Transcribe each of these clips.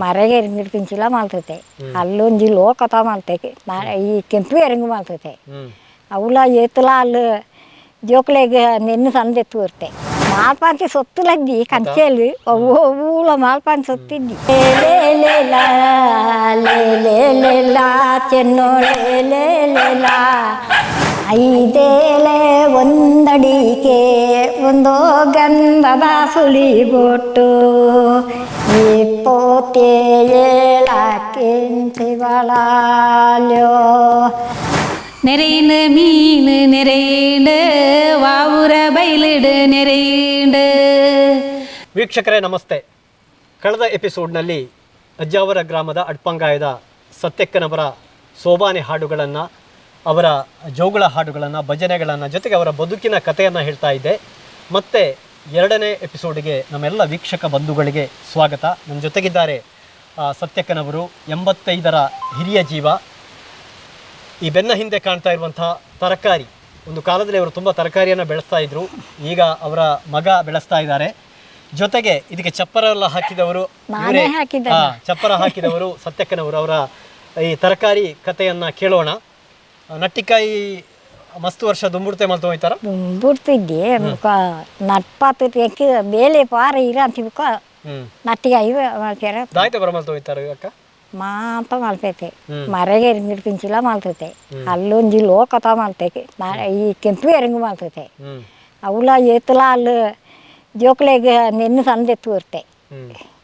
ಮರೆಗೆ ಎರಿಂಗಿಡ್ಪಿಂಚಿಲ್ಲ ಮಾಲ್ತೈತೆ. ಅಲ್ಲೊಂಜಿ ಲೋಕತ ಮಾಲ್ತೈತೆ. ಮಾಡ್ತೈತೆ ಈ ಕೆಂಪು ಎರಂಗು ಮಾಲ್ತೈತೆ. ಅವಲ ಏತಲ ಅಲ್ಲಿ ಜೋಕ್ಲೆಗೆ ನೆನ್ನು ಸಂದೆತ್ತು ಇರ್ತೆ ಮಾಲ್ಪಾಂತಿ ಸೊತ್ತಲದ್ದಿ ಕಂಚೇಲಿ ಅವು ಅವೂಲ ಮಾಲ್ಪಾಂತಿ ಸೊತ್ತಿದ್ದಿ. ಲೇ. ಐದೇಲೆ ಒಂದಡಿಕೆ ಒಂದು ಗಂಧದ ಸುಳಿ ಬೊಟ್ಟು. ಇಪ್ಪತ್ತೇ ಏಳಕ್ಕಿಂತಿವಳಾಲ್ಯೋ ನೆರೆಯಿಂಡು ಮೀನು ನೆರೆಯಿಂಡು ವಾವುರ ಬೈಲಿಡು ನೆರೆಯಿಂಡು ವೀಕ್ಷಕರೇ ನಮಸ್ತೆ. ಕಳೆದ ಎಪಿಸೋಡ್ನಲ್ಲಿ ಅಜ್ಜಾವರ ಗ್ರಾಮದ ಅಡ್ಪಂಗಾಯದ ಸತ್ಯಕ್ಕನವರ ಸೋಬಾನೆ ಹಾಡುಗಳನ್ನು ಅವರ ಜೋಗುಳ ಹಾಡುಗಳನ್ನು ಭಜನೆಗಳನ್ನು ಜೊತೆಗೆ ಅವರ ಬದುಕಿನ ಕಥೆಯನ್ನು ಹೇಳ್ತಾ ಇದ್ದೆ. ಮತ್ತೆ ಎರಡನೇ ಎಪಿಸೋಡಿಗೆ ನಮ್ಮೆಲ್ಲ ವೀಕ್ಷಕ ಬಂಧುಗಳಿಗೆ ಸ್ವಾಗತ. ನನ್ನ ಜೊತೆಗಿದ್ದಾರೆ ಸತ್ಯಕ್ಕನವರು ಎಂಬತ್ತೈದರ ಹಿರಿಯ ಜೀವ. ಈ ಬೆನ್ನ ಹಿಂದೆ ಕಾಣ್ತಾ ಇರುವಂಥ ತರಕಾರಿ ಒಂದು ಕಾಲದಲ್ಲಿ ಅವರು ತುಂಬ ತರಕಾರಿಯನ್ನು ಬೆಳೆಸ್ತಾ ಇದ್ರು. ಈಗ ಅವರ ಮಗ ಬೆಳೆಸ್ತಾ ಇದ್ದಾರೆ. ಜೊತೆಗೆ ಇದಕ್ಕೆ ಚಪ್ಪರ ಎಲ್ಲ ಹಾಕಿದವರು. ಚಪ್ಪರ ಹಾಕಿದವರು ಸತ್ಯಕ್ಕನವರು. ಅವರ ಈ ತರಕಾರಿ ಕಥೆಯನ್ನು ಕೇಳೋಣ. ನಟ್ಟಿಕಾಯಿ ಮಸ್ತ್ ವರ್ಷ ದುಂಬುಡ್ತೆ ಮಲ್ತು ಹೋಯ್ತಾರ? ಬಿಡ್ತಿದ್ದೆ ನಟ್ಪಾತು ಬೇಲೆ ಪಾರ ಇರ ನಟ್ಟಿಗೆ ಐವೆ ಮಾಡ್ತಾರ ದಾಯ್ತ ಬರ ಮಲ್ತು ಹೋಯ್ತಾರ ಅಕ್ಕ ಮಾತ ಮಾಲ್ತೈತೆ. ಹ್ಮ್. ಮರೆಗೆ ಎರಿಂಗಿಡ್ಪಿಂಚಿಲ್ಲ ಮಾಲ್ತೈತೆ. ಅಲ್ಲೊಂಜಿ ಲೋಕತ ಮಾಡ್ತೈತೆ ಈ ಕೆಂಪು ಎರಂಗು ಮಾಡ್ತೈತೆ ಅವಳ ಏತಲ ಅಲ್ಲಿ ಜೋಕ್ಲೆಗೆ ನೆನ್ನು ಸಂದೆತ್ತು ಇರ್ತೆ.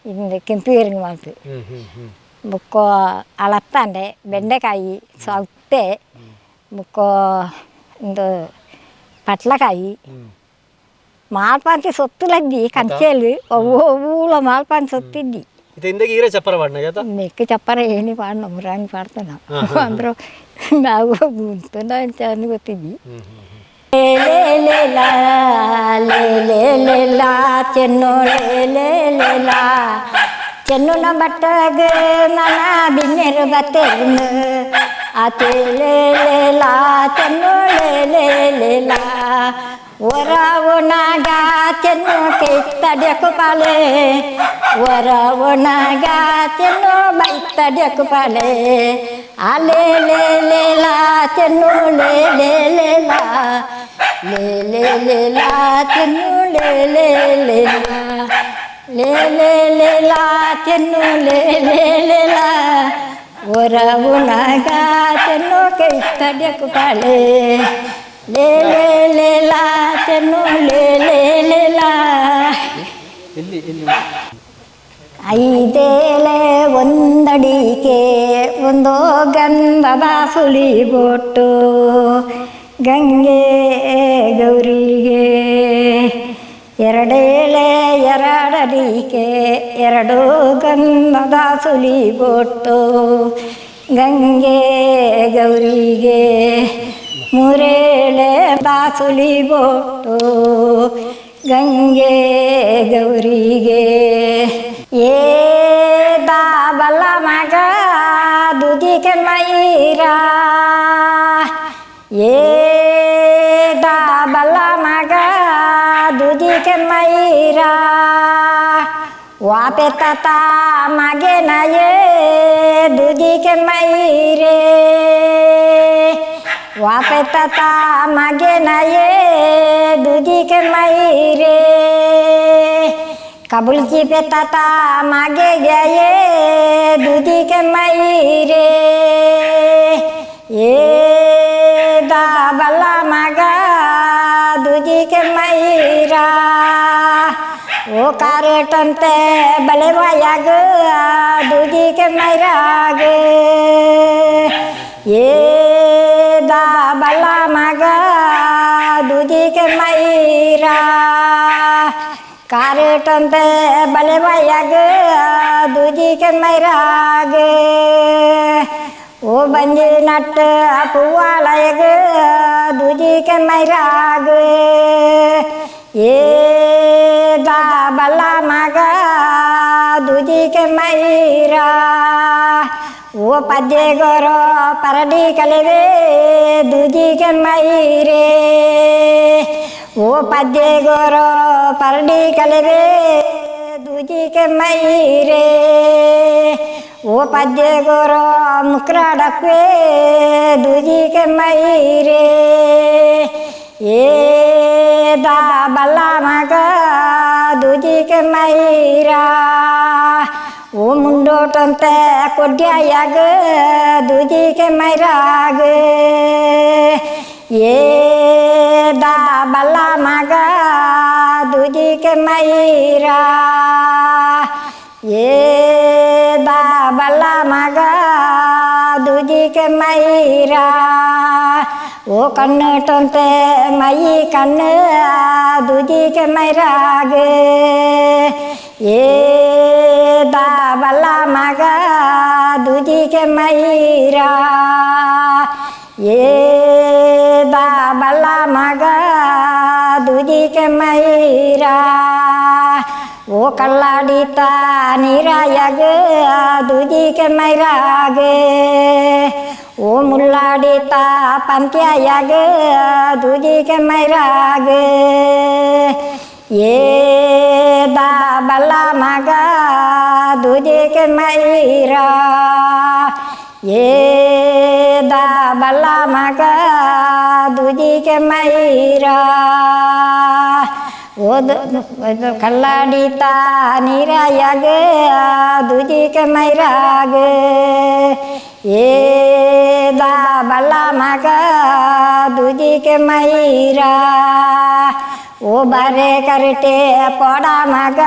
ಇಂದ ಕೆಂಪು ಎರಂಗು ಹ್ಮ್ ಬುಕ್ಕೋ ಅಳತ್ತಂಡೆ ಬೆಂಡೆಕಾಯಿ ಸೌತೆ. ముక్కో இந்த పట్లకాయి. మాల్పాంతి సొత్తులండి కంచేలు. ఊళ్ళో మాల్పాన్ సొత్తింది ఇందకీరే చెప్పర పాడినా కదా మీకు చెప్పర ఏని పాడినాం రాని పాడుతున్నాం అందరూ నాకు ముందుతున్నా అని గొత్తింది చెన్నో లేలా ಅಂತ ಅಂದ್ ಗೊತ್ತಿದ್ದಿ ಹ್ಮ್ ಹ್ಮ್ ಹ್ಮ್ ಲೇ ಲೇ ಲೇ ಲಾ, ಲೇ ಲೇ ಲೇ ಲಾ, ಚೆನ್ನು ಲೇ ಲೇ ಲೇ ಲಾ. ಚೆನ್ನುನ ಬಟ್ಟಗ ನನ ಬಿನ್ನೆರು ಬತ್ತೆರ್ನು ಆತೆ ಲೇ ಲೇ ಲಾ, ಚೆನ್ನು ಲೇ ಲೇ ಲೇ ಲಾ. ಒರ ಒಣಗ ಚೆನ್ನು ಕೈತಡ್ಯಕು ಪಾಲೆ ಒರ ಒಣಗ ಚೆನ್ನು ಬೈತಡ್ಯಕು ಪಾಲೆ ಆಲೆ ಲೇ ಲೇ ಲಾ ಚೆನ್ನು ಲೇ ಲೇ ಲೇ ಲಾ ಲೇ ಲೇ ಲೇ ಲಾ ಚೆನ್ನು ಲೇ ಲೇ ಲೇ ಲಾ ಲೇ ಲೇ ಲೇ ಲಾ ಚೆನ್ನು ಲೇ ಲೇ ಲೇ ಲಾ. ಒರ ಉಣಗ ಚೆನ್ನು ಕೈ ತಡ್ಯಕು ಪಾಳೆ ಲೇ ಲೇ ಲೇ ಲಾ ಚೆನ್ನು ಲೇ ಲೇ ಲೇ ಲಾ. ಐದೇಲೆ ಒಂದಡಿಕೆ ಒಂದು ಗಂಧದ ಸುಳಿ ಬೊಟ್ಟು. ಗಂಗೆ ಗೌರಿಗೆ ಎರಡೇಳೆ ಎರಡಲಿಕೆ ಎರಡು ಗಂಧದ ಸುಲಿ ಬೊಟ್ಟು. ಗಂಗೆ ಗೌರಿಗೆ ಮೂರೇಳೆ ದಾಸುಲಿ ಬೊಟ್ಟು. ಗಂಗೆ ಗೌರಿಗೆ ಏ गैरा वापे तता मागे ना ये दूजी के मैरे वापे तता मागे ना ये दूजी के मैरे कबूल की पे तता मागे गए दूधी के मई रे ये दादा बल्ला मागा के मैरा ओ कार टनते बले माया ग दूधी के मैरा गे ये दा बला मगा दूधी के मैरा कारे टनते बले माया ग दूधी के मैरा गे ओ बंजे नट अपुआ लायग கமராது ஏதா பல்லா மகா துதிக்க மயிரா ஓ பத்தே கோரோ பரடி கலவே துதிக்க மயிரே ஓ பத்தே கோரோ பரடி கலவே துதிக்க மயிரே ओ पद्य गोरो मुक्राडक्वे दुजी के मई ये दा बल्ला मग दुजी के मईरा वो मुंडो टे कोडिया याग दुजी के मईरा गे ये दा बल्ला दूजी के मईरा ये ದೂಜಿಗೆ ಮೈರಾ ಓ ಕಣ್ಣಟಂತೆ ಮೈ ಕಣ್ಣು ದೂಜಿಗೆ ಮೈರಾಗ ಏ ದಾ ಬಲ್ಲ ಮಗ ದೂಜಿಗೆ ಮೈರಾ ಏ ದಾ ಬಲ್ಲ ಮಗ ದೂಜಿಗೆ ಮೈರಾ ಓ ಕಲ್ಲಾಡಿತ ನೀರಾಯಾಗ ದೂಜಿಗೆ ಮೈರಾಗ ಓ ಮುಲ್ಲಾಡಿತ ಪಂತ್ಯಾಯಾಗ ದೂಜಿಗೆ ಮೈರಾಗ ಏ ದಾ ಬಲ್ಲ ಮಗ ದೂಜಿಗೆ ಮೈರಾ ಏ ದಾ ಬಲ್ಲ ಮಗ ದೂಜಿಗೆ ಮೈರಾ ಓದು ಇದು ಕಲ್ಲಾಡಿತ ನೀರಾಯಾಗ ದೂಜಿಗೆ ಮೈರಾಗ ಏ ದಾ ಬಲ್ಲ ಮಗ ದೂಜಿಗೆ ಮೈರಾ ಓ ಬಾರೆ ಕರಟೆ ಪೋಡ ಮಗ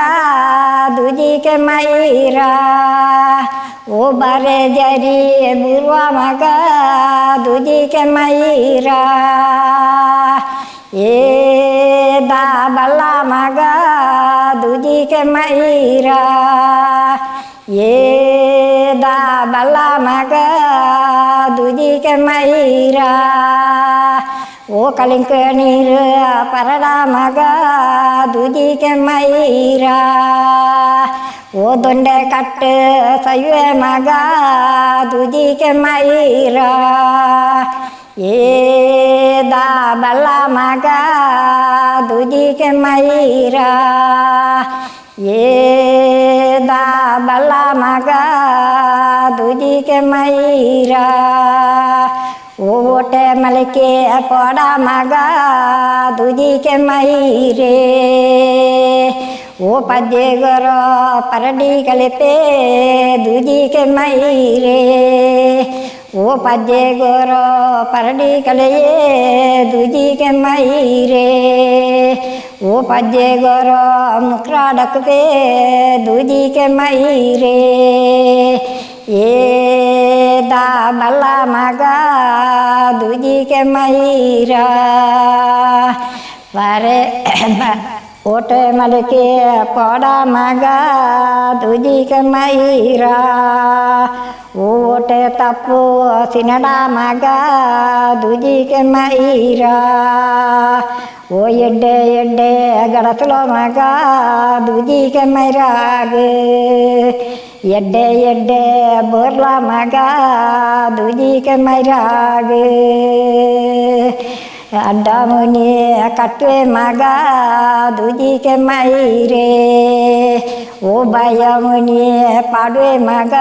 ದೂಜಿಗೆ ಮೈರಾ ಓ ಬಾರೆ ಜರಿ ಬುರ್ವ ಮಗ ದೂಜಿಗೆ Myra ye da balamaga duji ke maira ye da balamaga duji ke maira o kalinka nir paradamaga duji ke maira o donde katte sayue maga duji ke maira ದಾ ಬಲ್ಲ ಮಗ ದೂಜಿಗೆ ಮೈರಾ ಏ ದಾ ಬಲ್ಲ ಮಗ ದೂಜಿಗೆ ಮೈರಾ ಓಟೆ ಮಲಕೆ ಪೋಡ ಮಗ ದೂಜಿಗೆ ಮೈರೇ ಓ ಪದ್ಯಗರ ಪರಡಿ ಕಲಿಪೆ ದೂಜಿಗೆ ಮೈರೇ ಓ ಪದ್ಯಗರ ಪರಡಿ ಕಲೆಯೇ ದೂಜಿಗೆ ಮೈರೇ ಓ ಪದ್ಯಗರ ಮುಕ್ರಾಡಕಪೆ ದೂಜಿಗೆ ಮೈರೇ ಏ ದಾ ಬಲ್ಲ ಮಗ ದೂಜಿಗೆ ಮೈರಾ ಬಾರೆ ఓటమలకే పొడమగా దుజికమైరా ఓట తప్పు సినడా సినడామగా దుజికమైరా ఓ ఎడ్డే ఎడ్డే గడసలో మగా దుజికమైరాగే ఎడ్డే ఎడ్డే బోర్లా మగా దుజికమైరాగే ಮೈರಾಗ ಎಡ್ಡೆ ಎಡ್ಡೆ ಬೋರ್ಲ ಮಗ ದೂಜಿಗೆ ಮೈರಾಗ ಅಡ್ಡ ಮುನಿ ಕಟ್ಟುವೆ ಮಗ ದೂಜಿಗೆ ಮೈರೇ ಓ ಬಾಯ ಮುನಿ ಪಾಡುವೆ ಮಗ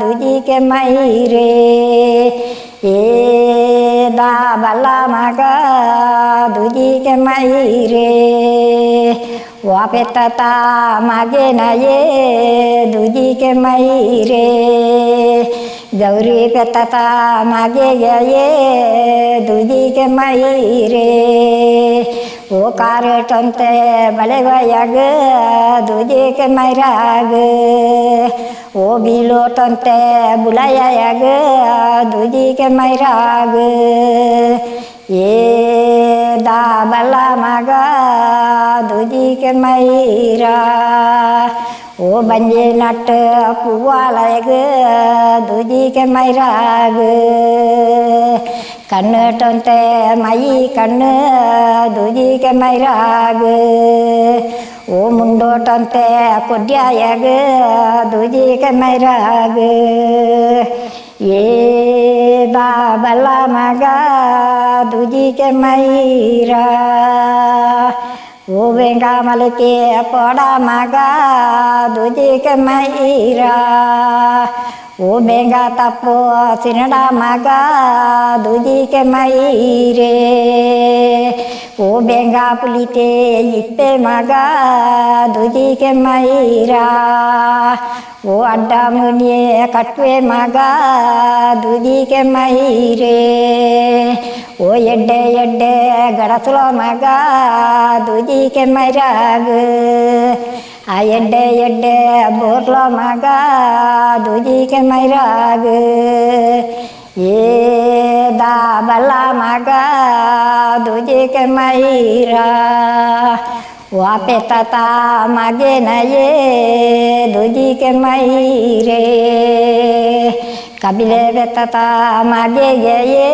ದೂಜಿಗೆ ಮೈರೇ ಏ ದಾ ಬಲ್ಲ ಮಗ ದೂಜಿಗೆ ಮೈರೇ ವಾಪೆತ್ತ गौरी तता मागे गए दूधी के मई रे वो कार टनते बड़े भयग दूधी के मैराग वो बिलो टनते बुलायाग दूधी के मैराग ये दा बला मगा दूधी के मैरा ஓபஞ்சி நட்டு பூவாலகு துதிக்க மயிராகு கண்ணு டொந்தே மயி கண்ணு துதிக்க மயிராகு ஓ முண்டோ டொந்தே கொட்டியாயகு துதிக்க மயிராகு ஏ பாபல மக துதிக்க மயிரா ಮಲಕೆ ಪೋಡ ಮಗ ದುಜಿಗೆ ಮೈರ ಹೂಬೆಂಗ ತಪ್ಪು ಸಿನಡ ಮಗ ದುಜಿಗೆ ಮೈರೇ O venga pulite ipe maga duji ke maira O adda munie katwe maga duji ke maire O yedde yedde gadasulo maga duji ke mairag A yedde yedde borlo maga duji ke mairag ಆ ಎಡ್ಡೆ ಎಡ್ಡೆ ಬೋರ್ಲ ಮಗ ದುಜಿಗೆ ಮೈರಾಗ ಏ ದಾ ಬಲ್ಲ ಮಗ ದುಜಿಗೆ ಮೈರ ವಾಪೆ ತತ ಮಗೆ ನಯೇ ದುಜಿಗೆ ಮೈರೇ ಕಬಿಲೆ ಬೆತ್ತತ ಮಗೆ ಗೆಯೇ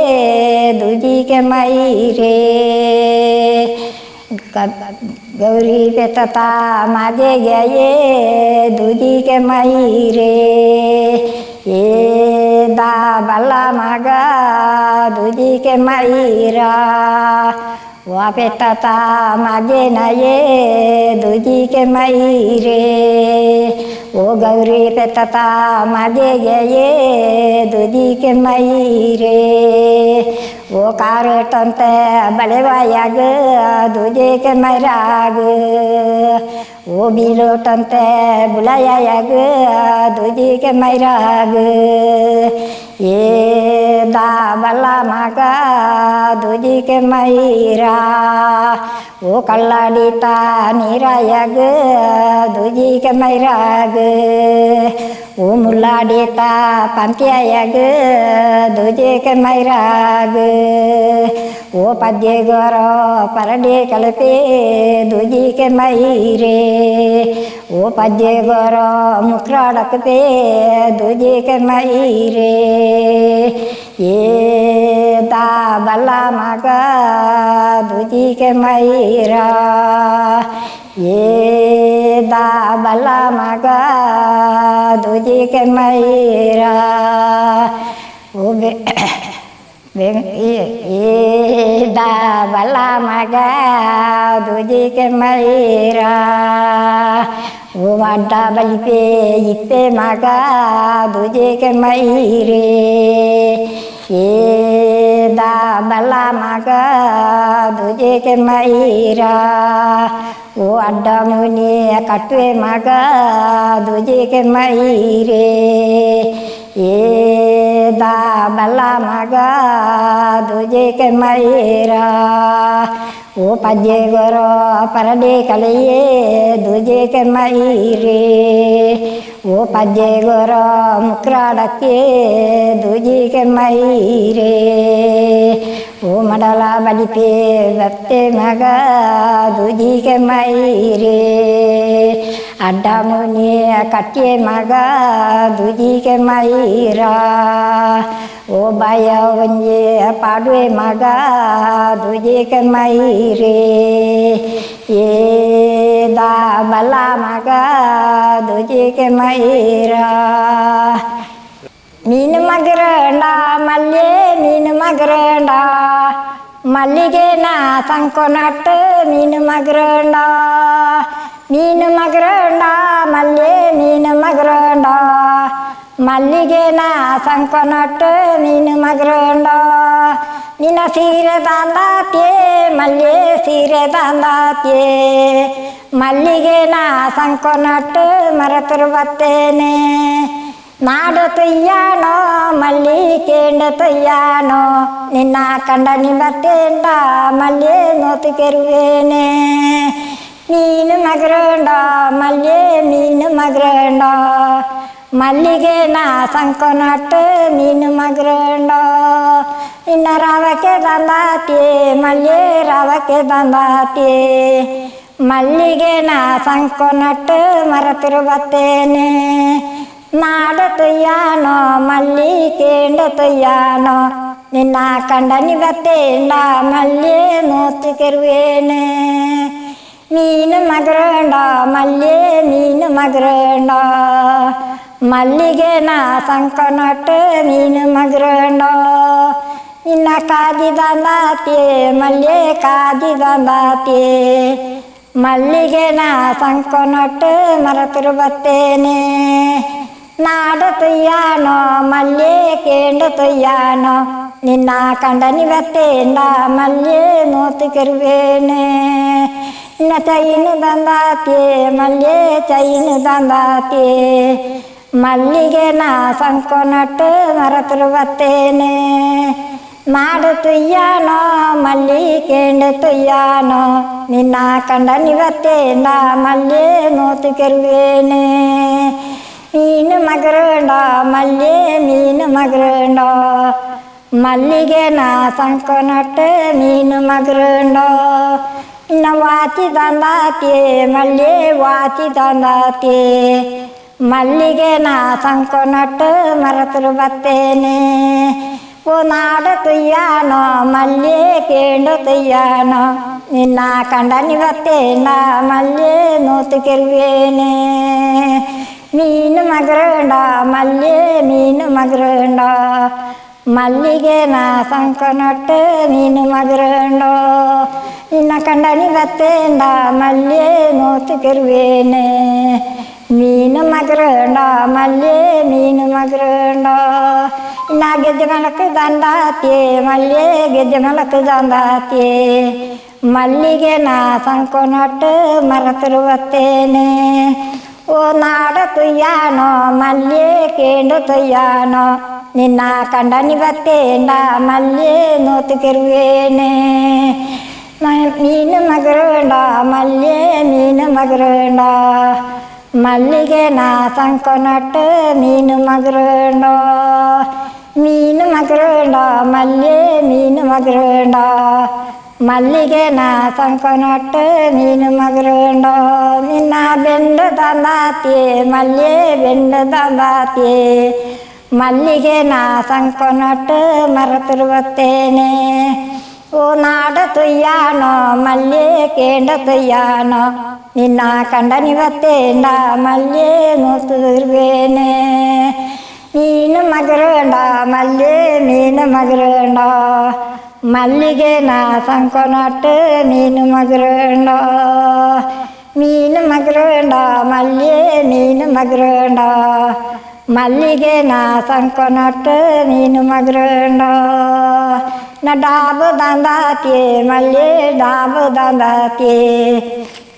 ದುಜಿಗೆ ಮೈರೇ ಗೌರಿ ಬೆತ್ತತ ಮಗೆ ಗೆಯೇ ದುಜಿಗೆ ये बाला मगा दूजी के माईरा वापे तता मागे न दूजी के मई रे वो गौरी पे तता मागे ये दूजी के मई रे ಕಾರಟಂತೆ ಬಳೆವಾಯಾಗ ದುಜಿಗೆ ಮೈರಾಗ ಓ ಬೀಲೋಟಂತೆ ಬುಳಯಾಗ ದುಜಿಗೆ ಮೈರಾಗ ಏ ದಾ ಬಲ್ಲ ಮಗ ದುಜಿಗೆ ಮೈರಾ ಓ ಕಳ್ಳಾಡಿತ ನೀರಾಯಾಗ ದುಜಿಗೆ ಮೈರಾಗ ಓ ಮುಲ್ಲಾಡಿತ ಪಂಪ್ಯಾಯಾಗ ದುಜಿಗೆ ಮೈರಾಗ ಓ ಪದ್ಯಗೋರ ಪರಡಿ ಕಲಪೆ ದುಜಿಗೆ ಮೈರೇ ಓ ಪದ್ಯಗೋರ ಮುಕ್ರಾಡಕತೆ ದುಜಿಗೆ ಮೈರೇ ये ताबला मगा दूजी के मैरा ये दाबला मगा दूजी के मैरा वो ये, दाबला मगा दूजी के मैरा ఓ మాట బలిపే ఇప్పే మాక దుజేక మైరే ఏ దా బలా మాక దుజేక మైరా ఓ అడ్డముని కట్టువే మాక దుజేక మైరే ఏ దా బలా మాక దుజేక మైరా ದುಜಿಗೆ ಮೈರಾ ಓ ಪದ್ಯಗೋರ ಪರಡೆ ಕಲೆಯೇ ದುಜಿಗೆ ಮೈರೇ ಓ ಪದ್ಯಗೋರ ಮುಕ್ರಾಡಕ್ಕೆ ದುಜಿಗೆ ಮೈರೇ ಓ ಮಡಲ ಬಲಿಪೆ ಬತ್ತೆ ಮಗ ದುಜಿಗೆ ಮೈರೇ ಅಡ್ಡ ಮುನಿ ಕಟ್ಟಿಯ ಮಗ ದುಜಿಗೆ ಮೈರಾ ಓ ಬಾಯ ಒಂಜೆ ಪಾಡುವೆ ಮಗ ದುಜಿಗೆ ಮೈರೇ ಏ ದಾ ಬಲ್ಲ ಮಗ ದುಜಿಗೆ ಮೈರಾ ಮೀನು ಮಗರಂಡ ಮಲ್ಲೆ ಮೀನು ಮಗರಂಡ ಮಲ್ಲಿಗೆ ನಾ ಸಂಕೊನಟ್ಟು ಮೀನು ಮಗರಂಡ ಮೀನು ಮಗರಂಡ ಮಲ್ಲೆ, ನೀನು ಮಗರಂಡ ಮಲ್ಲಿಗೆ ನಾ ಸಂಕೊನಟ್ಟು, ನೀನು ಮಗರಂಡ ನಿನ್ನ ಸೀರೆ ತಂದಾತ್ಯೆ, ಮಲ್ಲೆ ಸೀರೆ ತಂದಾತ್ಯೆ. ಮಲ್ಲಿಗೆ ನಾ ಸಂಕೊನಟ್ಟು ಮರೆತರು ಬತ್ತೇನೆ ನಾಡು ತುಯ್ಯಾನೋ, ಮಲ್ಲಿ ಕೇಂಡ ತುಯ್ಯಾನೋ. ನಿನ್ನ ಕಂಡ ನಿಂಬತ್ತೇಂಡ, ಮಲ್ಲಿ ನೋತು ಕೆರುವೇನೆ. ಮೀನು ಮಗರಂಡ ಮಲ್ಲೆ ಮೀನು ಮಗರಂಡ ಮಲ್ಲಿಗೆ ನಾ ಸಂಕೊನಟ್ಟು ಮೀನು ಮಗರಂಡ ನಿನ್ನ ರವಕ್ಕೆ ದಂದಾತಿ ಮಲ್ಲೆ ರವಕ್ಕೆ ದಂದಾತಿ ಮಲ್ಲಿಗೆ ನಾ ಸಂಕೊನಟ್ಟು ಮರೆತಿರುವತ್ತೇನೆ ನಾಡ ತುಯ್ಯಾನೋ ಮಲ್ಲಿ ಕೇಂಡ ತುಯ್ಯಾನೋ ನಿನ್ನ ಕಂಡ ನಿಗತ್ತೇಂಡ ಮಲ್ಲೆ ನೋತು ಮೀನು ಮಗರಂಡ ಮಲ್ಲೆ ಮೀನು ಮಗರಂಡ ಮಲ್ಲಿಗೆ ನಾ ಸಂಕನಟ್ಟು ಮೀನು ಮಗರಂಡ ನಿನ್ನ ಕಾದಿದಂದಾತಿ ಮಲ್ಲೆ ಕಾದಿದಂದಾತಿ ಮಲ್ಲಿಗೆ ನಾ ಸಂಕೊನೊಟ್ಟು, ಮರತರು ಬತ್ತೇನೆ. ನಾಡ ತುಯ್ಯಾನೋ ಮಲ್ಲೆ ಕೇಂಡ ತುಯ್ಯಾನೋ ನಿನ್ನ ಕಂಡನಿ ಬತ್ತೇಂಡ ಮಲ್ಲೆ ನೋತು ಕೆರುವೇನೆ. ನಿನ್ನ ಚೈನು ದಂದಾತಿ ಮಲ್ಲೆ ಚೈನು ದಂದಾತಿ ಮಲ್ಲಿಗೆ ನಾ ಸಂಕೊನಟ್ಟು ಮರತರು ಬತ್ತೇನೆ ನಾಡು ತುಯ್ಯಾನೋ ಮಲ್ಲಿ ಕೇಂಡು ತುಯ್ಯಾನೋ ನಿನ್ನ ಕಂಡ ನಿವತ್ತೇಂದ ಮಲ್ಲೆ ನೋತು ಕೆರುವೇನೆ ಮೀನು ಮಗರುಂಡ ಮಲ್ಲೆ ಮೀನು ಮಗರುಂಡ ಮಲ್ಲಿಗೆ ನಾ ಸಂಕೊನಟ್ಟು ಮೀನು ಮಗರುಂಡೋ ಇನ್ನ ವಾತಿ ದಂದಾತಿ ಮಲ್ಲೆ ವಾತಿ ದಂದಾತಿ ಮಲ್ಲಿಗೆ ನಾ ಸಂಕೊನಟ್ಟು ಮರತರು ಬತ್ತೇನೆ ಓ ನಾಡ ತುಯ್ಯಾನೋ ಮಲ್ಲೆ ಕೇಂಡು ತುಯ್ಯಾನೋ ನಿನ್ನ ಕಂಡ ನಿವತ್ತೇನ ಮಲ್ಲೆ ನೋತು ಕೆರುವೇನೆ ಮೀನು ಮಗರುಂಡ ಮಲ್ಲೆ ಮೀನು ಮಗರುಂಡ ಮಲ್ಲಿಗೆ ನಾ ಸಂಕೊನಟ್ಟು ಮೀನು ಮಗರುಂಡೋ ನಿನ್ನ ಕಂಡ ನಿವತ್ತೇಂದ ಮಲ್ಲೆ ನೋತು ಕೆರುವೇನೆ ಮೀನು ಮಗರುಂಡ ಮಲ್ಲೆ ಮೀನು ಮಗರುಂಡ ಇನ್ನ ಗೆಜ್ಜೆ ಮಲಕ್ಕೆ ದಂಡಾತಿ ಮಲ್ಲೆ ಗೆಜ್ಜೆ ಮಲಕ್ಕೆ ದಂಡಾತಿ ಮಲ್ಲಿಗೆ ನಾ ಸಂಕೊನಟ್ಟು ಮರತಿರುವತ್ತೇನೆ ಓ ನಾಡ ತುಯ್ಯಾನೋ ಮಲ್ಲೆ ಕೇಂಡು ತುಯ್ಯಾನೋ ನಿನ್ನ ಕಂಡ ನಿವತ್ತೇಂಡ ಮಲ್ಲೆ ನೋತು ಕೆರುವೇನೆ ಮೀನು ಮಗರುಂಡ ಮಲ್ಲೆ ಮೀನು ಮಗರುಂಡ ಮಲ್ಲಿಗೆ ನಾ ಸಂಕೊನಟ್ಟು ಮೀನು ಮಗರುಂಡ ಮೀನು ಮಗರುಂಡ ಮಲ್ಲೆ ಮೀನು ಮಗರುಂಡ ಮಲ್ಲಿಗೆ ನಾ ಸಂಕೊನಟ್ಟು ಮೀನು ಮಗರುಂಡ ನಿನ್ನ ಬೆಂಡು ತಂದಾತಿ ಮಲ್ಲೆ ಬೆಂಡು ತಂದಾತಿ ಮಲ್ಲಿಗೆ ನಾ ಸಂಕೊನಟ್ಟು ಮರತಿರುವತ್ತೇನೆ ಓ ನಾಡ ತುಯ್ಯಾನೋ ಮಲ್ಲೆ ಕೇಂಡ ತುಯ್ಯಾನೋ ನಿನ್ನ ಕಂಡ ನಿವತ್ತೇಂಡ ಮಲ್ಲೆ ನೋತಿರುವೇನೆ ಮೀನು ಮಗರುಂಡ ಮಲ್ಲೆ ಮೀನು ಮಗರುಂಡ ಮಲ್ಲಿಗೆ ನಾ ಸಂಕೊನಟ್ಟು ಮೀನು ಮಗರುಂಡ ಮೀನು ಮಗರುಂಡ ಮಲ್ಲೆ ಮೀನು ಮಗರುಂಡ ಮಲ್ಲಿಗೆ ನಾ ಸಂಕೊನಟ್ಟು, ನೀನು ಮಗ್ರಂಡೋ ನ ಡಾಬು ದಂದಾತಿ ಮಲ್ಲಿ ಡಾಬು ದಂದಾತಿ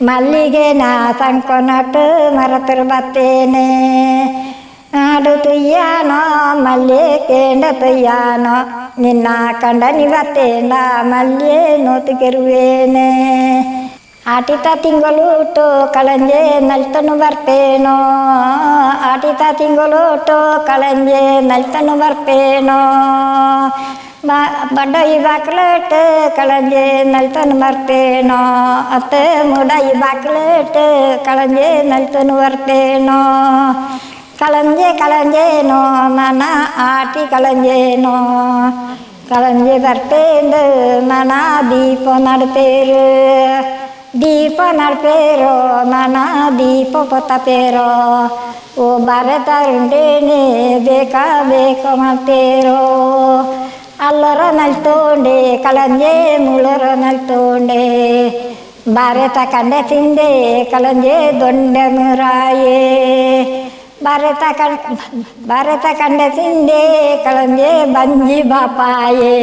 ಮಲ್ಲಿಗೆ ನಾ ಸಂಕೊನಟ್ಟು, ಮರತರು ಬತ್ತೇನೆ. ಆಡು ತುಯ್ಯಾನೋ, ಮಲ್ಲಿ ಕೇಂಡ ತುಯ್ಯಾನೋ. ನಿನ್ನ ಕಂಡ ನಿವತ್ತೇಂಡ ಮಲ್ಲೆ ನೋತು ಕೆರುವೇನೆ. ಆಟಿತ ತಿಂಗಳೂಟು ಕಳಂಜೆ ನಲ್ತನು ಬರ್ತೇನೋ ಆಟಿತ ತಿಂಗಳೂಟು ಕಳಂಜೆ ನಲ್ತನು ಬರ್ತೇನೋ ಬ ಬಡ್ಡ ಬಾಕ್ಲಟ್ ಕಳಂಜೆ ನಲ್ತನು ಬರ್ತೇನೋ ಅತ್ತ ಮುಡ ಈ ಬಾಕ್ಲಟ್ ಕಳಂಜೆ ನಲ್ತನು ಬರ್ತೇನೋ ಕಳಂಜೆ ಕಳಂಜೇನೋ ನನ್ನ ಆಟಿ ಕಳಂಜೇನೋ ಕಳಂಜೆ ಬರ್ತೇಂದು ನನ್ನ ದೀಪ ನಡ್ತೇರು ದೀಪ ನಡ್ಪೇರೋ ನನ್ನ ದೀಪ ಪೊತ್ತಪೇರೋ ಓ ಬರತಾರುಂಡೇನೆ ಬೇಕಾ ಬೇಕು ಮಾಡ್ತೇರೋ ಅಲ್ಲರ ನಲ್ತೋಂಡೆ ಕಳಂಜೆ ಮುಳರ ನಲ್ತೋಂಡೆ ಭಾರತ ಕಂಡ ತಿಂದೆ ಕಳಂಜೆ ದೊಂಡೆ ಮುರಾಯೇ ಭಾರತ ಕಂ ಭಾರತ ಕಂಡ ತಿಂದೆ ಕಳಂಜೆ ಬಂಜಿ ಬಾಪಾಯೇ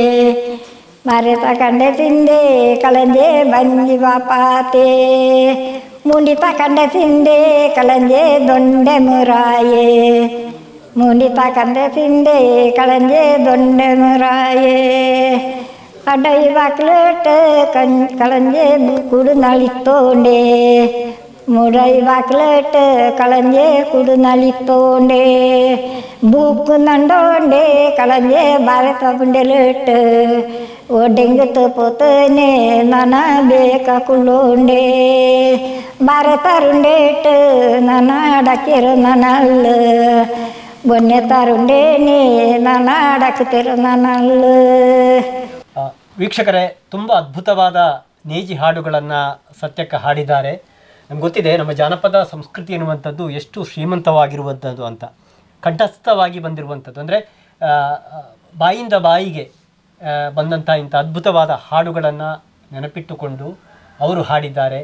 മരതകണ്ഠത്തിൻ്റെ കളഞ്ഞേ വഞ്ചിവ പാത്തേ മുണ്ടിത്ത കണ്ടത്തിൻ്റെ കളഞ്ഞേ ദൊണ്ടമുറായേ മുണ്ടിത്ത കണ്ടത്തിൻ്റെ കളഞ്ഞേ ദൊണ്ടമുറായേ അടൈ വാക്കിലോട്ട് കളഞ്ഞേ കുടുന്നളിത്തോണ്ടേ മുടൈ വാക്കിലോട്ട് കളഞ്ഞേ കുടുന്നളിത്തോണ്ടേ ബൂക്കുന്നുണ്ടോണ്ടേ കളഞ്ഞേ ഭാരത്തപ്പുണ്ടിലിട്ട് ಒಡೆಂಗತ್ತು ಪೋತನೆ ನನ ಬೇಕ ಕುಳ್ಳೋಂಡೆ ಭಾರತ ರುಂಡೇಟ್, ನನ ಡಕ್ಕಿರು ನನಲ್ಲ ಬೊನ್ನೆ ತಾರುಂಡೇನೆ ನನ ಡಕ್ತಿರು ನನಲ್ಲ ವೀಕ್ಷಕರೇ, ತುಂಬ ಅದ್ಭುತವಾದ ನೇಜಿ ಹಾಡುಗಳನ್ನು ಸತ್ಯಕ್ಕೆ ಹಾಡಿದ್ದಾರೆ. ನಮ್ಗೆ ಗೊತ್ತಿದೆ, ನಮ್ಮ ಜಾನಪದ ಸಂಸ್ಕೃತಿ ಎನ್ನುವಂಥದ್ದು ಎಷ್ಟು ಶ್ರೀಮಂತವಾಗಿರುವಂಥದ್ದು ಅಂತ. ಕಂಠಸ್ಥವಾಗಿ ಬಂದಿರುವಂಥದ್ದು. ಅಂದರೆ ಬಾಯಿಂದ ಬಾಯಿಗೆ ಬಂದಂಥ ಇಂಥ ಅದ್ಭುತವಾದ ಹಾಡುಗಳನ್ನು ನೆನಪಿಟ್ಟುಕೊಂಡು ಅವರು ಹಾಡಿದ್ದಾರೆ.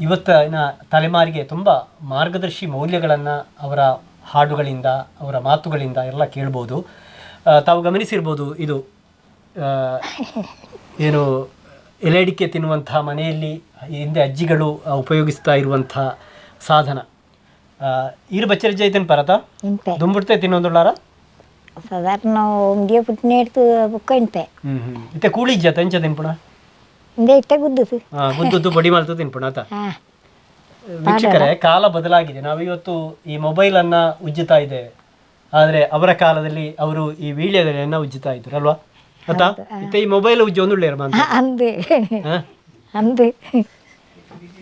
ಇವತ್ತಿನ ತಲೆಮಾರಿಗೆ ತುಂಬ ಮಾರ್ಗದರ್ಶಿ ಮೌಲ್ಯಗಳನ್ನು ಅವರ ಹಾಡುಗಳಿಂದ ಅವರ ಮಾತುಗಳಿಂದ ಎಲ್ಲ ಕೇಳ್ಬೋದು. ತಾವು ಗಮನಿಸಿರ್ಬೋದು ಇದು ಏನು ಎಲೆಡಿಕೆ ತಿನ್ನುವಂಥ ಮನೆಯಲ್ಲಿ ಹಿಂದೆ ಅಜ್ಜಿಗಳು ಉಪಯೋಗಿಸ್ತಾ ಇರುವಂಥ ಸಾಧನ. ಈರು ಬಚ್ಚರಿಜ್ಜ ಐತೇನು ಪರತ? ದುಂಬಿಡ್ತೆ ತಿನ್ನೊಂದುಳ್ಳಾರ ಸಾಧಾರಣ ಒಂದಿಯ പുട്ടിനെടുത്ത് ಹಿಡ್ತು ಬುಕ್ಕ ಇಂಪೆ ಹ್ಮ್ ಹ್ಞೂ ಇತ್ತೆ ಕೂಳಿಜ್ಜ ತಂಚ ತಿನ್ಪುಣ? ಹಿಂದೆ ಇತ್ತೆ ಗುದ್ದದು ಹಾ ಗುದ್ದುದ್ದು ಬಡಿ ಮಾಡ್ತು ತಿನ್ಪುಣ ಆತ? ಹಾಂ. ವೀಕ್ಷಕರೇ ಕಾಲ ಬದಲಾಗಿದೆ. ನಾವಿವತ್ತು ಈ ಮೊಬೈಲ್ ಅನ್ನ ಉಜ್ಜುತ್ತಾ ಇದ್ದೇವೆ. ಆದರೆ ಅವರ ಕಾಲದಲ್ಲಿ ಅವರು ಈ ವೀಳ್ಯದೆಲೆಯನ್ನು ಉಜ್ಜುತ್ತಾ ಇದ್ರು ಅಲ್ವಾ? ಅತ ಮತ್ತೆ ಈ ಮೊಬೈಲ್ ಉಜ್ಜಿ ಒಂದುಳ್ಳೇರ ಬಂತ ಅಂದೆ. ಅಂದೆ.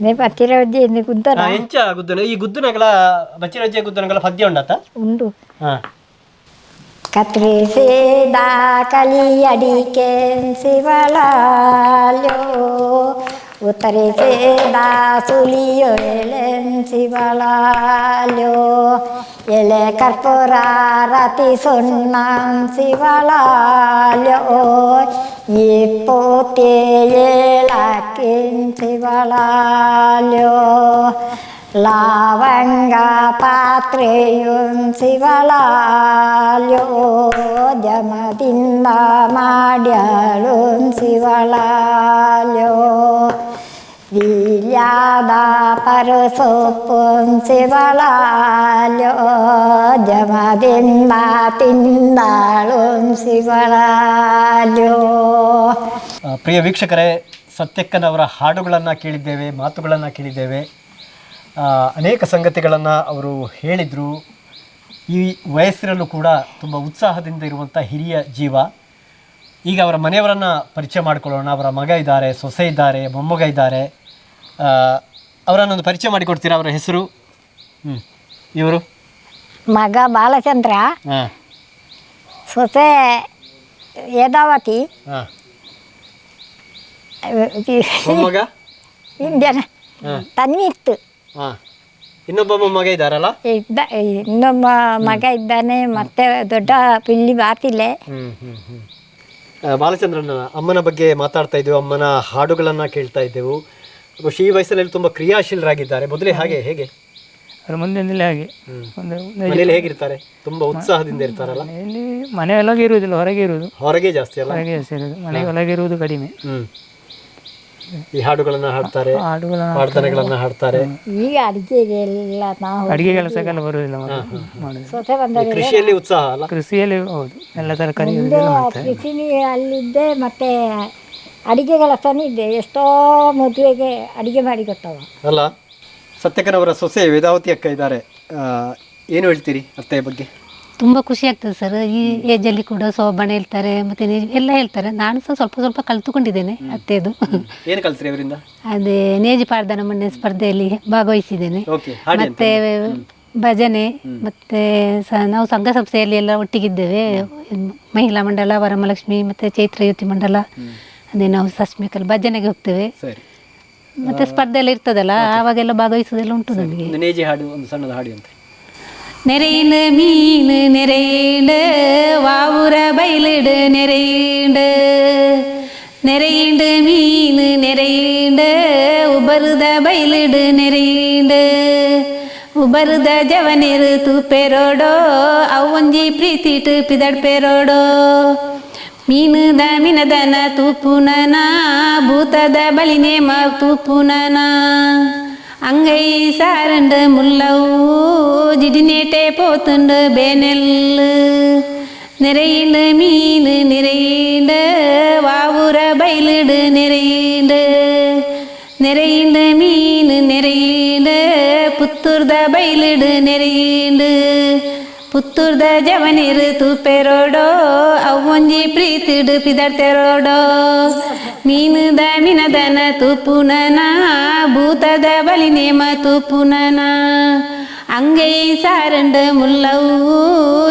ನೇ ಪತ್ತಿರ ವಜ್ಜೆ ಇನ್ನು ಗುದ್ದರ ಎಂಚ ಗುದ್ದನ. ಈ ಗುದ್ದನಗಳ ಬಚ್ಚಿರಜ್ಜೆ ಗುದ್ದನಗಳ ಪದ್ಯ ಉಂಡತ್ತ ಉಂಡು. ಹಾಂ. கத்ரிசேதா கலியடிக்கேன் சிவலாலோ உத்தரிசேதா சுலியோ எழன் சிவலாலோ எழே கற்பூரா ரதி சொன்னான் சிவலாலோ இப்போத்தே ஏழாக்கின் சிவலாலோ ಲಾವಂಗ ಪಾತ್ರೆಯುಂ ಶಿವಲಾಲ್ಯೋ ಜಮದಿಂದ ಮಾಡ್ಯಾಳು ಶಿವಲಾಲ್ಯೋ ವೀಲ್ಯಾದ ಪರಸೊಪ್ಪುನ್ ಶಿವಲಾಲ್ಯೋ ಜಮದಿಂದ ತಿಂದಾಳು ಶಿವಲಾಲ್ಯೋ ಪ್ರಿಯ ವೀಕ್ಷಕರೇ, ಸತ್ಯಕ್ಕನವರ ಹಾಡುಗಳನ್ನು ಕೇಳಿದ್ದೇವೆ, ಮಾತುಗಳನ್ನು ಕೇಳಿದ್ದೇವೆ. ಅನೇಕ ಸಂಗತಿಗಳನ್ನು ಅವರು ಹೇಳಿದರು. ಈ ವಯಸ್ಸಿನಲ್ಲೂ ಕೂಡ ತುಂಬ ಉತ್ಸಾಹದಿಂದ ಇರುವಂಥ ಹಿರಿಯ ಜೀವ. ಈಗ ಅವರ ಮನೆಯವರನ್ನು ಪರಿಚಯ ಮಾಡಿಕೊಳ್ಳೋಣ. ಅವರ ಮಗ ಇದ್ದಾರೆ ಸೊಸೆ ಇದ್ದಾರೆ ಮೊಮ್ಮಗ ಇದ್ದಾರೆ. ಅವರನ್ನೊಂದು ಪರಿಚಯ ಮಾಡಿಕೊಡ್ತೀರಾ ಅವರ ಹೆಸರು? ಹ್ಞೂ ಇವರು? ಮಗ ಬಾಲಚಂದ್ರ. ಹಾಂ. ಸೊಸೆ ಯದಾವತಿ. ಹಾಂ. ಮೊಮ್ಮಗ? ಇಂಡಿಯನ್. ತನ್ನಿತ್ತು ಹಾಂ. ಇನ್ನೊಬ್ಬ ಮಗ ಇದ್ದಾರಲ್ಲ? ಇದ್ದ ಇನ್ನೊಬ್ಬ ಮಗ ಇದ್ದಾನೆ ಮತ್ತೆ ದೊಡ್ಡ ಪಿಲ್ಲಿ ಬಾತಿಲೆ. ಹ್ಮ್ ಹ್ಮ್ ಹ್ಮ್. ಆ, ಬಾಲಚಂದ್ರನ ಅಮ್ಮನ ಬಗ್ಗೆ ಮಾತಾಡ್ತಾ ಇದ್ದೆವು ಅಮ್ಮನ ಹಾಡುಗಳನ್ನು ಕೇಳ್ತಾ ಇದ್ದೆವು. ಬಹುಶಃ ಈ ವಯಸ್ಸಿನಲ್ಲಿ ತುಂಬ ಕ್ರಿಯಾಶೀಲರಾಗಿದ್ದಾರೆ. ಮೊದಲೇ ಹಾಗೆ ಹೇಗೆ? ಅವ್ರ ಮುಂದಿನಿಲ್ಲ ಹಾಗೆ. ಮನೆಯಲ್ಲಿ ಒಂದು ಹೇಗಿರ್ತಾರೆ? ತುಂಬಾ ಉತ್ಸಾಹದಿಂದ ಇರ್ತಾರಲ್ಲ? ಮನೆಯಲ್ಲಿ ಮನೆ ಒಳಗೆ ಇರುವುದಿಲ್ಲ ಹೊರಗೆ ಇರುವುದು. ಹೊರಗೆ ಜಾಸ್ತಿ ಅಲ್ಲ? ಹೊರಗೆ ಜಾಸ್ತಿ ಇರುವುದು ಮನೆ ಒಳಗೆ ಇರುವುದು ಕಡಿಮೆ. ಹ್ಮ್. ಈ ಹಾಡುಗಳನ್ನ ಹಾಡ್ತಾರೆ ಹಾಡುಗಳನ್ನು ಹಾಡ್ತಾರೆ. ಈಗ ಅಡಿಗೆಗೆಲ್ಲ ನಾವು ಅಡಿಗೆ ಕೆಲಸಕ್ಕೆಲ್ಲ ಬರುವುದಿಲ್ಲ ಮಾಡುದು. ಸೊಸೆ ಕೃಷಿಯಲ್ಲಿ ಉತ್ಸಾಹ ಅಲ್ಲ? ಕೃಷಿಯಲ್ಲಿ ಹೌದು. ಎಲ್ಲ ತರಕಾರಿ ಕೃಷಿನಿ ಕೃಷಿ ಅಲ್ಲಿದ್ದೆ ಮತ್ತೆ ಅಡಿಗೆ ಕೆಲಸನೂ ಇದ್ದೆ. ಎಷ್ಟೋ ಮದುವೆಗೆ ಅಡಿಗೆ ಮಾಡಿ ಕೊಟ್ಟವ. ಅಲ್ಲ ಸತ್ಯಕನವರ ಸೊಸೆ ವೇದಾವತಿ ಅಕ್ಕ ಇದ್ದಾರೆ. ಆ, ಏನು ಹೇಳ್ತೀರಿ ಅತ್ತೆಯ ಬಗ್ಗೆ? ತುಂಬ ಖುಷಿ ಆಗ್ತದೆ ಸರ್ ಈ ಏಜಲ್ಲಿ ಕೂಡ ಸೋಬಾಣ ಹೇಳ್ತಾರೆ ಮತ್ತೆ ನೇ- ಎಲ್ಲ ಹೇಳ್ತಾರೆ. ನಾನು ಸಹ ಸ್ವಲ್ಪ ಸ್ವಲ್ಪ ಕಲ್ತುಕೊಂಡಿದ್ದೇನೆ ಅತ್ತೆದು. ಏನು ಕಲ್ತ್ರಿ ಅವರಿಂದ? ಅದೇ ನೇಜಿ ಪಾಡ್ದನ ಮೊನ್ನೆ ಸ್ಪರ್ಧೆಯಲ್ಲಿ ಭಾಗವಹಿಸಿದ್ದೇನೆ. ಓಕೆ ಹಾಡಿ ಅಂತ ಮತ್ತೆ ಭಜನೆ ಮತ್ತೆ ಸ ನಾವು ಸಂಘ ಸಂಸ್ಥೆಯಲ್ಲಿ ಎಲ್ಲ ಒಟ್ಟಿಗಿದ್ದೇವೆ. ಮಹಿಳಾ ಮಂಡಲ ವರಮಹಾಲಕ್ಷ್ಮಿ ಮತ್ತೆ ಚೈತ್ರ ಯುತಿ ಮಂಡಲ. ಅದೇ ನಾವು ಸಸ್ಮಿಕಲ್ ಭಜನೆಗೆ ಹೋಗ್ತೇವೆ. ಸರಿ. ಮತ್ತೆ ಸ್ಪರ್ಧೆ ಎಲ್ಲ ಇರ್ತದಲ್ಲ ಆವಾಗೆಲ್ಲ ಭಾಗವಹಿಸೋದೆಲ್ಲ ಉಂಟು ನನಗೆ ಒಂದು ನೇಜಿ ಹಾಡು ಒಂದು ಸಣ್ಣದ ಹಾಡಿ ಅಂತ ನೆರೆಯಿಂದ ಮೀನು ನೆರೆಯಿಂದ ವಾವುರ ಬೈಲಿಡು ನೆರೆಯಿಂದ ನೆರೆಯಿಂದ ಮೀನು ನೆರೆಯಿಂದ ಉಬರುದ ಬೈಲಿಡು ನೆರೆಯಿಂದ ಉಬರುದ ಜವನೇರು ತೂಪೆರೋಡೋ ಅವೊಂಜಿ ಪ್ರೀತಿಟು ಪಿದಡ್ಪೆರೋಡೋ ಮೀನುದ ಮಿನದನ ತೂಪುನನ ಭೂತದ ಬಲಿನೇಮ ತೂಪುನನ അങ്ങൈ സാരണ്ട് മുല്ലവൂ ജിടിനേട്ടെ പോത്തുണ്ട് ബേനൽ നിറയുണ്ട് മീന് നിറയുണ്ട് വാവുര ബൈലിട് നിറയുണ്ട് നിറയുണ്ട് മീന് നിറയുണ്ട് പുത്തൂർദ ബൈലിട് നിറയുണ്ട് ಪುತ್ತೂರ್ದ ಜವನೀರು ತೂಪೆರೋಡೋ ಅವೊಂಜಿ ಪ್ರೀತಿಡು ಪಿದಡ್ತೆರೋಡೋ ಮೀನುದ ಮಿನದನ ತೂಪುನನ ಭೂತದ ಬಲಿ ನೇಮ ತೂಪುನನ ಅಂಗೈ ಸಾರಂಡು ಮುಲ್ಲವು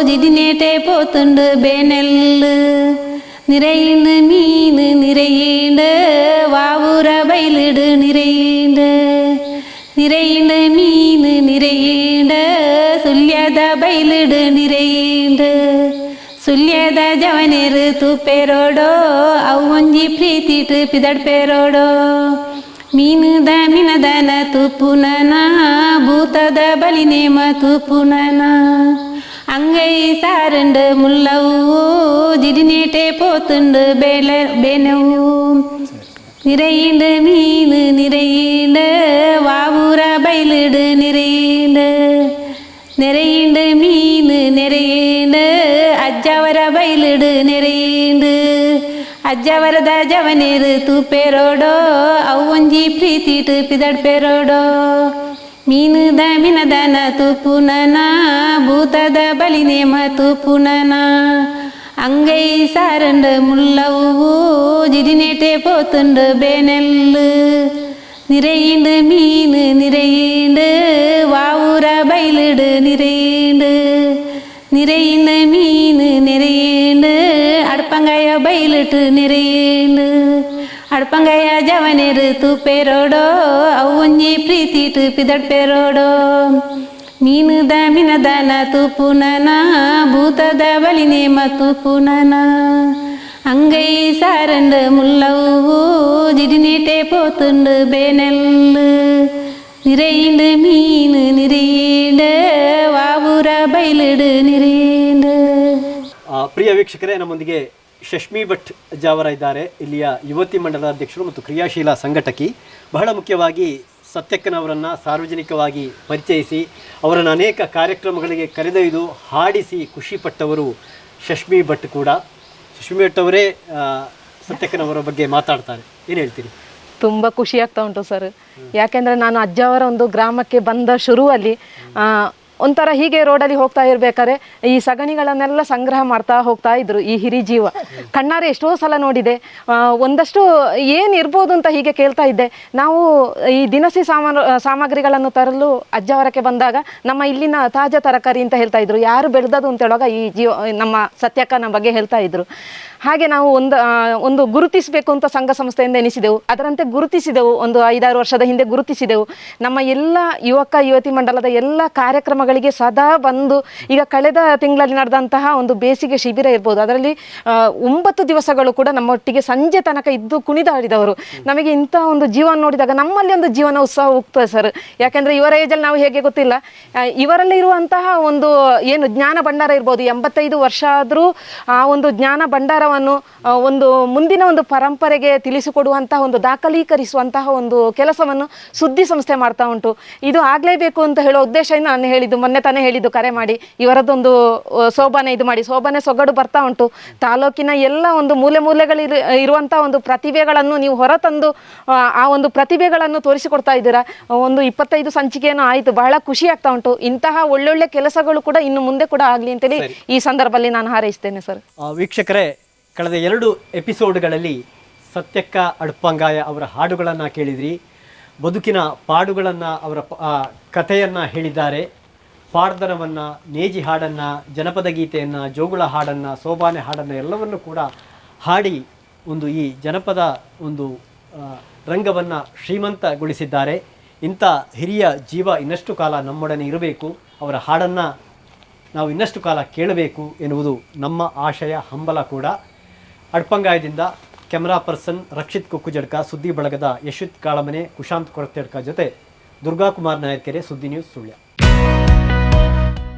ಜಿಡಿನೇಟೆ போத்துண்டு ಬೇನೆಲ್ಲು நிறையிண்டு மீன் நிறையிண்டு வாவுற பயிலிடு நிறையிண்டு நிறையிண்டு மீன் நிறையிண்டு ಸುಲ್ಯದ ಬೈಲಿಡು ನಿರೆಯಿಂಡು ಸುಲ್ಯದ ಜವನೇರು ತೂಪೆರೋಡೋ ಅವೊಂಜಿ ಪ್ರೀತಿಟು ಪಿದಡ್ಪೆರೋಡೋ ಮೀನದ ಮಿನದನ ತುಪುನನ ಭೂತದ ಬಲಿ ನೇಮ ತುಪುನನ ಅಂಗೈ ಸಾರಂಡು ಮುಲ್ಲವು ಜಿಡಿನೇಟೆ போத்துண்டு ಬೇಲ ಬೇನವು நிறையுண்டு மீன் நிறையுண்டு வாவூர பயிலிடு நிறையுண்டு നിറയുണ്ട് മീന് നിറയുണ്ട് അജ്ജവര ബൈലിട് നിറയുണ്ട് ಅಜ್ಜವರದ ಜವನೇರು ತೂಪೇರೋಡೋ ಅವೊಂಜಿ ಪ್ರೀತಿಟ್ ಪಿದಡ್ಪೇರೋಡೋ ಮೀನುದ ಮಿನದನ ತೂಪುನನ ಭೂತದ ಬಲಿನೇಮ ತೂಪುನನ ಅಂಗೈ ಸಾರಂಡು ಮುಲ್ಲವು ಜಿಡಿನೇಟೆ ಪೋತುಂಡು ಬೇನೆಲ್ಲು நிறையீண்டு மீன் நிறையீண்டு வாவுரா பயிலிடு நிறையீண்டு நிறையீண்டு மீன் நிறையீண்டு அடுப்பங்காய பயிலிட்டு நிறையீண்டு அடுப்பಂಗಯ್ಯ ಜವನೇರು ತುಪ್ಪೇರೋಡೋ ಅವೊಂಜಿ ಪ್ರೀತಿಟು ಪಿದಡ್ಪೇರೋಡೋ ಮೀನುದ ಮಿನದನ ತುಪುನನ ಭೂತದ ಬಲಿನೇ ಮತ್ತು ಪುನನ ಅಂಗೈ ಸಾರಂಡು ಮುಲ್ಲವು ಜಿಡಿನೇಟೆ போத்துண்டு ಬೇನೆಲ್ಲು நிறையுண்டு மீன் நிறையுண்டு வாவூர பயிலிடு நிறையுண்டு ಆ, ಪ್ರಿಯ ವೀಕ್ಷಕರೇ ನಮ್ಮೊಂದಿಗೆ ಶಶ್ಮಿ ಭಟ್ ಜಾವರ ಇದ್ದಾರೆ ಇಲ್ಲಿಯ ಯುವತಿ ಮಂಡಲದ ಅಧ್ಯಕ್ಷರು ಮತ್ತು ಕ್ರಿಯಾಶೀಲ ಸಂಘಟಕಿ ಬಹಳ ಮುಖ್ಯವಾಗಿ ಸತ್ಯಕ್ಕನವರನ್ನು ಸಾರ್ವಜನಿಕವಾಗಿ ಪರಿಚಯಿಸಿ ಅವರನ್ನು ಅನೇಕ ಕಾರ್ಯಕ್ರಮಗಳಿಗೆ ಕರೆದೊಯ್ದು ಹಾಡಿಸಿ ಖುಷಿಪಟ್ಟವರು ಶಶ್ಮಿ ಭಟ್ ಕೂಡ ಭಟ್ ಅವರೇ ಸತ್ಯಕ್ಕನವರ ಬಗ್ಗೆ ಮಾತಾಡ್ತಾರೆ. ಏನು ಹೇಳ್ತೀರಿ? ತುಂಬ ಖುಷಿ ಆಗ್ತಾ ಉಂಟು ಸರ್. ಯಾಕೆಂದರೆ ನಾನು ಅಜ್ಜವರ ಒಂದು ಗ್ರಾಮಕ್ಕೆ ಬಂದ ಶುರುವಲ್ಲಿ ಒಂಥರ ಹೀಗೆ ರೋಡಲ್ಲಿ ಹೋಗ್ತಾ ಇರ್ಬೇಕಾದ್ರೆ ಈ ಸಗಣಿಗಳನ್ನೆಲ್ಲ ಸಂಗ್ರಹ ಮಾಡ್ತಾ ಹೋಗ್ತಾ ಇದ್ರು ಈ ಹಿರಿ ಜೀವ. ಕಣ್ಣಾರೆ ಎಷ್ಟೋ ಸಲ ನೋಡಿದೆ. ಒಂದಷ್ಟು ಒಂದಷ್ಟು ಏನಿರ್ಬೋದು ಅಂತ ಹೀಗೆ ಕೇಳ್ತಾ ಇದ್ದೆ. ನಾವು ಈ ದಿನಸಿ ಸಾಮಾನು, ಸಾಮಗ್ರಿಗಳನ್ನು ತರಲು ಅಜ್ಜವರಕ್ಕೆ ಬಂದಾಗ ನಮ್ಮ ಇಲ್ಲಿನ ತಾಜಾ ತರಕಾರಿ ಅಂತ ಹೇಳ್ತಾ ಇದ್ರು. ಯಾರು ಬೆಳೆದದು ಅಂತ ಹೇಳುವಾಗ ಈ ಜೀವ, ನಮ್ಮ ಸತ್ಯಕ್ಕನ ಬಗ್ಗೆ ಹೇಳ್ತಾ ಇದ್ರು. ಹಾಗೆ ನಾವು ಒಂದು ಒಂದು ಗುರುತಿಸಬೇಕು ಅಂತ ಸಂಘ ಸಂಸ್ಥೆಯಿಂದ ಎನಿಸಿದೆವು. ಅದರಂತೆ ಗುರುತಿಸಿದೆವು. ಒಂದು ಐದಾರು ವರ್ಷದ ಹಿಂದೆ ಗುರುತಿಸಿದೆವು. ನಮ್ಮ ಎಲ್ಲ ಯುವಕ, ಯುವತಿ ಮಂಡಲದ ಎಲ್ಲ ಕಾರ್ಯಕ್ರಮಗಳಿಗೆ ಸದಾ ಬಂದು ಈಗ ಕಳೆದ ತಿಂಗಳಲ್ಲಿ ನಡೆದಂತಹ ಒಂದು ಬೇಸಿಗೆ ಶಿಬಿರ ಇರ್ಬೋದು. ಅದರಲ್ಲಿ ಒಂಬತ್ತು ದಿವಸಗಳು ಕೂಡ ನಮ್ಮೊಟ್ಟಿಗೆ ಸಂಜೆ ತನಕ ಇದ್ದು ಕುಣಿದಾಡಿದವರು. ನಮಗೆ ಇಂಥ ಒಂದು ಜೀವನ ನೋಡಿದಾಗ ನಮ್ಮಲ್ಲಿ ಒಂದು ಜೀವನ ಉತ್ಸಾಹ ಹೋಗ್ತದೆ ಸರ್. ಯಾಕೆಂದರೆ ಇವರ ಏಜಲ್ಲಿ ನಾವು ಹೇಗೆ ಗೊತ್ತಿಲ್ಲ. ಇವರಲ್ಲಿ ಇರುವಂತಹ ಒಂದು, ಏನು ಜ್ಞಾನ ಭಂಡಾರ ಇರ್ಬೋದು. ಎಂಬತ್ತೈದು ವರ್ಷ ಆದರೂ ಆ ಒಂದು ಜ್ಞಾನ ಭಂಡಾರವನ್ನು ಒಂದು ಮುಂದಿನ ಒಂದು ಪರಂಪರೆಗೆ ತಿಳಿಸಿಕೊಡುವಂತಹ ಒಂದು, ದಾಖಲೀಕರಿಸುವಂತಹ ಒಂದು ಕೆಲಸವನ್ನು ಸುದ್ದಿ ಸಂಸ್ಥೆ ಮಾಡ್ತಾ ಉಂಟು. ಇದು ಆಗಲೇಬೇಕು ಅಂತ ಹೇಳೋ ಉದ್ದೇಶದಿಂದ ನಾನು ಹೇಳಿದ್ದು ಮೊನ್ನೆ ತಾನೇ ಹೇಳಿದ್ದು ಕರೆ ಮಾಡಿ. ಇವರದೊಂದು ಶೋಭಾನೆ ಸೋಬಾನೆ ಇದು ಮಾಡಿ. ಶೋಭಾನೆ ಸೊಗಡು ಬರ್ತಾ ಉಂಟು. ತಾಲೂಕಿನ ಎಲ್ಲ ಒಂದು ಮೂಲೆ ಮೂಲೆಗಳು ಇರುವಂತಹ ಒಂದು ಪ್ರತಿಭೆಗಳನ್ನು ನೀವು ಹೊರತಂದು ಆ, ಆ ಒಂದು ಪ್ರತಿಭೆಗಳನ್ನು ತೋರಿಸಿಕೊಡ್ತಾ ಇದ್ದೀರಾ? ಒಂದು ಇಪ್ಪತ್ತೈದು ಸಂಚಿಕೆಯನ್ನು ಆಯಿತು. ಬಹಳ ಖುಷಿ ಆಗ್ತಾ ಉಂಟು. ಇಂತಹ ಒಳ್ಳೊಳ್ಳೆ ಕೆಲಸಗಳು ಕೂಡ ಇನ್ನು ಮುಂದೆ ಕೂಡ ಆಗಲಿ ಅಂತೇಳಿ ಈ ಸಂದರ್ಭದಲ್ಲಿ ನಾನು ಹಾರೈಸ್ತೇನೆ ಸರ್. ವೀಕ್ಷಕರೇ ಕಳೆದ ಎರಡು ಎಪಿಸೋಡ್ಗಳಲ್ಲಿ ಸತ್ಯಕ್ಕ ಅಡ್ಪಂಗಾಯ ಅವರ ಹಾಡುಗಳನ್ನು ಕೇಳಿದ್ರಿ. ಬದುಕಿನ ಪಾಡುಗಳನ್ನು ಅವರ ಕಥೆಯನ್ನು ಹೇಳಿದ್ದಾರೆ. ಪಾಡ್ದನವನ್ನು ನೇಜಿ ಹಾಡನ್ನು, ಜನಪದ ಗೀತೆಯನ್ನು, ಜೋಗುಳ ಹಾಡನ್ನು, ಸೋಬಾನೆ ಹಾಡನ್ನು ಎಲ್ಲವನ್ನು ಕೂಡ ಹಾಡಿ ಒಂದು ಈ ಜನಪದ ಒಂದು ರಂಗವನ್ನು ಶ್ರೀಮಂತಗೊಳಿಸಿದ್ದಾರೆ. ಇಂಥ ಹಿರಿಯ ಜೀವ ಇನ್ನಷ್ಟು ಕಾಲ ನಮ್ಮೊಡನೆ ಇರಬೇಕು. ಅವರ ಹಾಡನ್ನು ನಾವು ಇನ್ನಷ್ಟು ಕಾಲ ಕೇಳಬೇಕು ಎನ್ನುವುದು ನಮ್ಮ ಆಶಯ, ಹಂಬಲ ಕೂಡ. ಅಡ್ಪಂಗಾಯದಿಂದ ಕ್ಯಾಮರಾ ಪರ್ಸನ್ ರಕ್ಷಿತ್ ಕುಕ್ಕುಜಡ್ಕ, ಸುದ್ದಿ ಬಳಗದ ಯಶವಂತ್ ಕಾಳಮನೆ, ಕುಶಾಂತ್ ಕೊರತೆಡ್ಕ ಜೊತೆ Durgakumar Nayakere Suddi news Sullia.